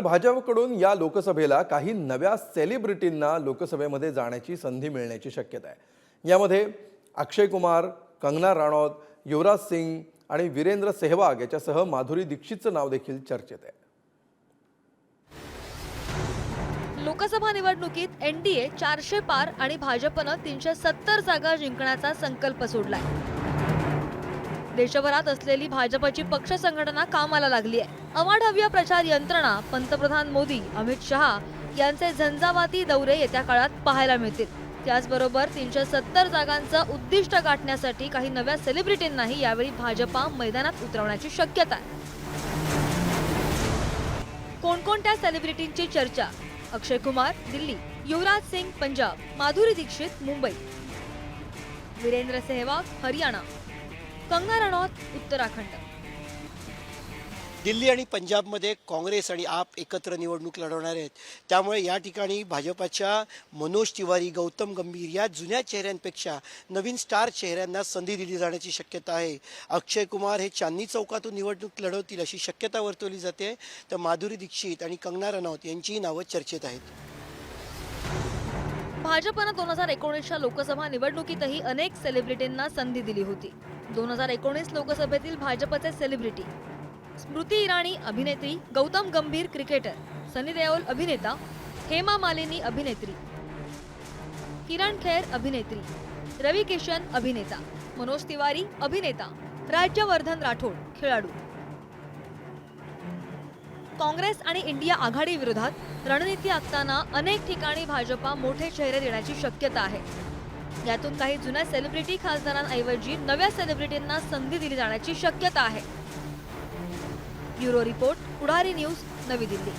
तर भाजपकडून या लोकसभेला काही नव्या सेलिब्रिटींना लोकसभेमध्ये जाण्याची संधी मिळण्याची शक्यता आहे. यामध्ये अक्षय कुमार कंगना राणौत युवराज सिंग आणि वीरेंद्र सेहवाग याच्यासह माधुरी दीक्षितचं नाव देखील चर्चेत आहे. लोकसभा निवडणुकीत एनडीए चारशे पार आणि भाजपनं तीनशे सत्तर जागा जिंकण्याचा संकल्प सोडलाय. देशभरात असलेली भाजपची पक्ष संघटना कामाला लागली आहे. अवाढव्य प्रचार यंत्रणा पंतप्रधान मोदी अमित शहा यांचे झंझावाती दौरे येत्या काळात पाहायला मिळतील. त्याचबरोबर तीनशे सत्तर जागांचं उद्दिष्ट गाठण्यासाठी काही नव्या सेलिब्रिटींनाही यावेळी भाजपा मैदानात उतरवण्याची शक्यता आहे. कोणकोणत्या सेलिब्रिटींची चर्चा? अक्षय कुमार दिल्ली. युवराज सिंग पंजाब. माधुरी दीक्षित मुंबई. वीरेंद्र सेहवाग हरियाणा. कंगना रनौत उत्तराखंड. दिल्ली आणि पंजाबमध्ये काँग्रेस आणि आप एकत्र निवडणूक लढवणार आहेत. त्यामुळे या ठिकाणी भाजपाच्या मनोज तिवारी गौतम गंभीर या जुन्या चेहऱ्यांपेक्षा नवीन स्टार चेहऱ्यांना संधी दिली जाण्याची शक्यता आहे. अक्षय कुमार हे चांदणी चौकातून निवडणूक लढवतील अशी शक्यता वर्तवली जाते. तर माधुरी दीक्षित आणि कंगना रनौत यांचीही नावं चर्चेत आहेत. भाजपनं दोन हजार एकोणीसच्या लोकसभा निवडणुकीतही अनेक सेलिब्रिटींना संधी दिली होती. दोन हजार एकोणीस लोकसभेतील भाजपचे सेलिब्रिटी स्मृती इराणी अभिनेत्री गौतम गंभीर क्रिकेटर सनी देओल अभिनेता हेमा मालिनी अभिनेत्री किरण खेर अभिनेत्री रवी किशन अभिनेता मनोज तिवारी अभिनेता राज्यवर्धन राठोड खेळाडू. काँग्रेस आणि इंडिया आघाडी विरोधात रणनीती आखताना अनेक ठिकाणी भाजपा मोठे चेहरे देण्याची शक्यता आहे. यातून काही जुन्या सेलिब्रिटी खासदारांऐवजी नव्या सेलिब्रिटींना संधी दिली जाण्याची शक्यता आहे. ब्युरो रिपोर्ट पुढारी न्यूज नवी दिल्ली.